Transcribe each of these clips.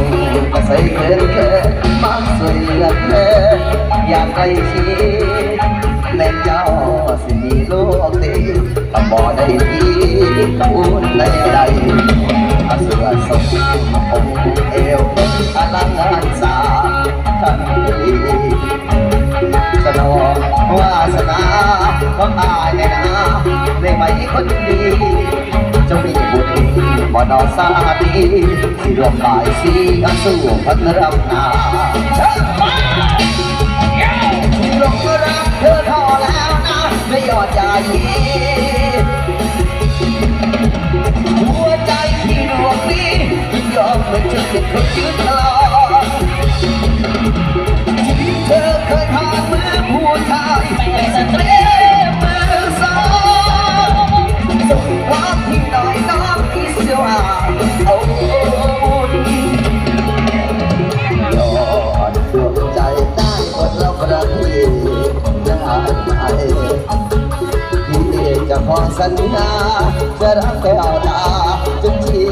งมาใส่เงินเค่มาสวยละแค่อยากได้ชีแม่เจ้าสิมีโลกดีบ่ได้ดีคูณได้ใดอาเสือส่งผมเอวอลังงานสาทันทีสนองวาสนาของตายในนาในใบคนดี นอสามีที่รวมหลายสีอันสู้พัฒนรำนา สัญญาจะรักแค่เอาตาจนชี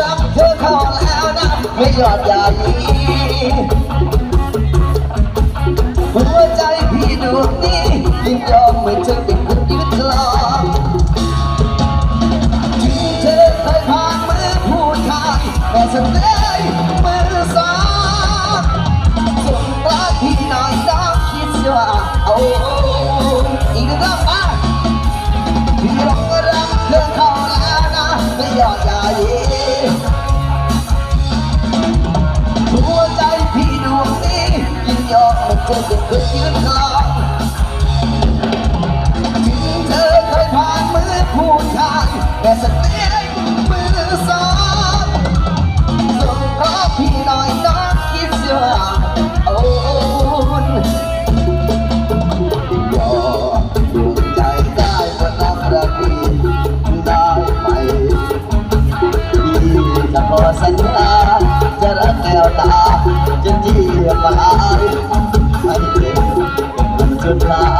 รับเธอเข้าแล้วนะ ไม่ยอดยานีหัวใจพี่ดวงนี้ยินยอมไม่เธอเป็นคนยืดลอถึงเธอเคยพานมือพูดทางแต่ฉันเลยมือสองส่งรักที่นายดาวคิดว่าเอา Thank you. Blah.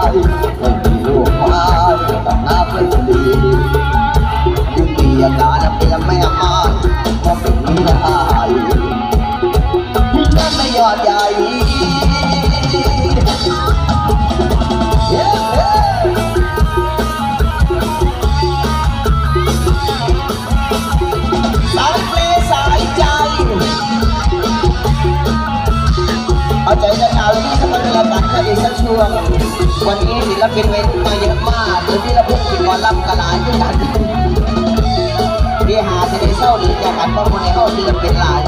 วันนี้ศิลปินเวทีเยอะมากหรือที่เราพูดถึงวัรับกระดาที่กันที่หาเสด็จเศร้าหรือจะกันเพราะคนในห้องศิลปินหลาย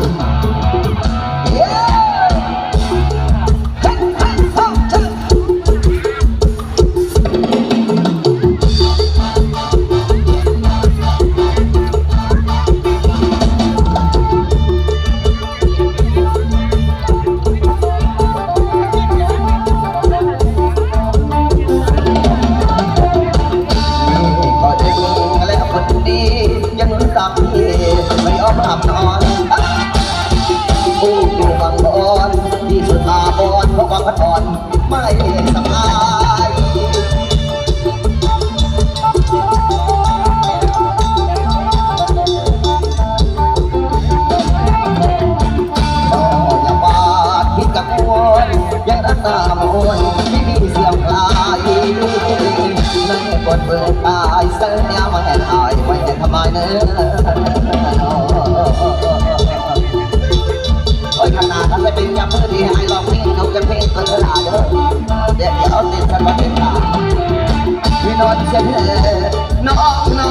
แค่นองนอ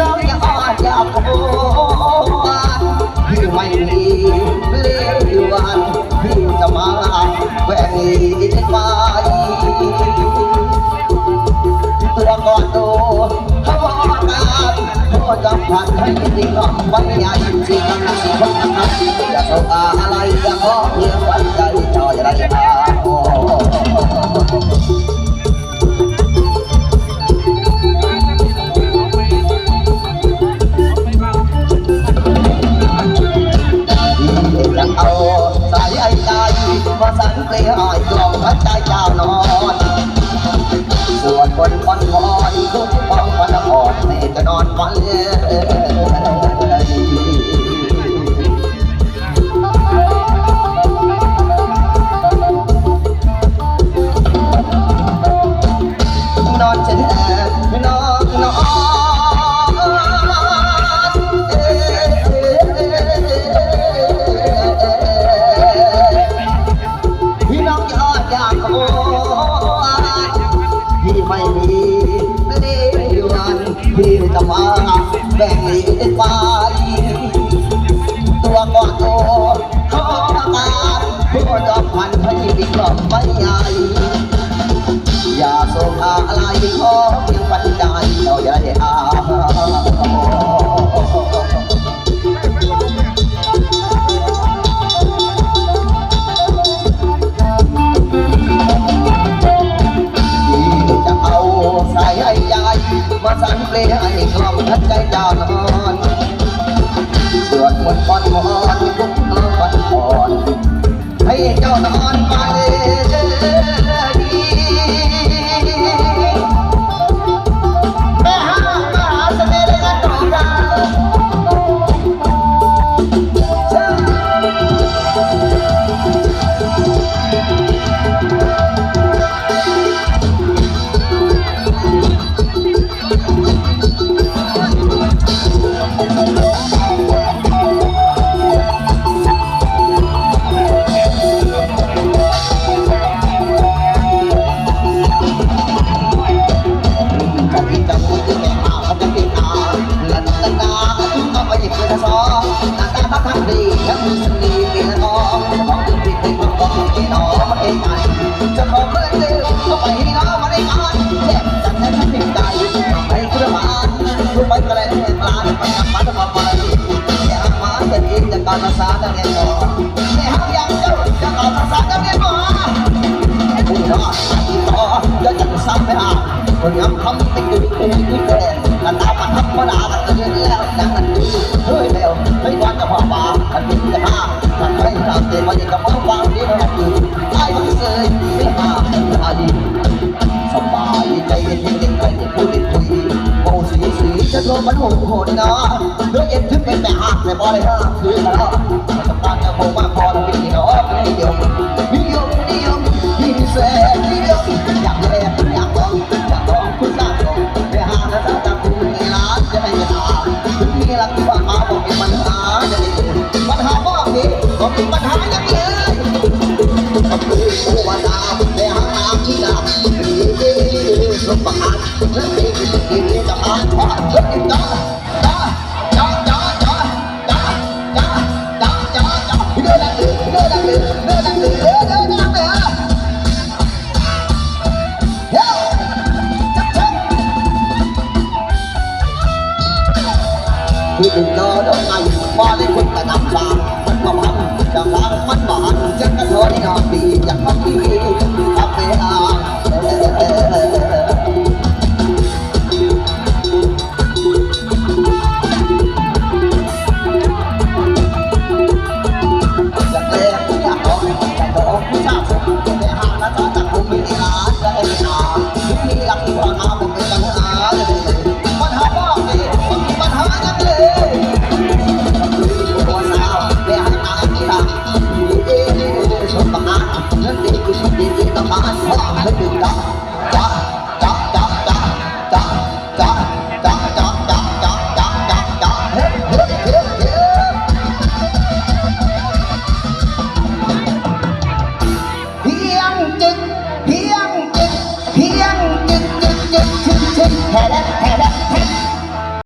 นองอย่าอ่อนอย่าที่ไม่มีเลี้ยวันพี่จะมาแกนี้ไปตัวกอนดูเขาบอกกันโทษจำพันให้จริงหรอกวันนี้จริงะสิวันนั้นอย่าโศกอะไรอย่าขอเพียงวันใจจ้ แบ่งหลีกไปตัวก่อนโตขอมาผู้จอมพันให้ดีกล่อมไม่ใหญ่อย่าส่งอะไรขอเพียงปัจจัยเราอย่าได้อาที่จะเอาสายใจมาสั่นเพลให้กล่อมทัดใจเจ้ Para sa akin ito มันหดโหเนาะเนื้อเอ็นขึ้นเป็นแม่หักแต่บอเลยฮะคือแล้วตอนนี้ผล่มาพอแล้วพี่เนาะนิยมนิยมนิยมนิยมเสนิยมอยากเลยอยากลองอยากลองคุณสร้างลองไปหาแล้วสร้างคุณนี่นะจะไม่ยอมถึงมีหลักฐานมาบอกเป็นปัญหาจะได้ปัญหาบ้างนี่ก็เป็นปัญหาอย่างนี้กับผู้ว่าดาวไปหาที่ดาวหรือที่ลเปากและ 花的困难难办。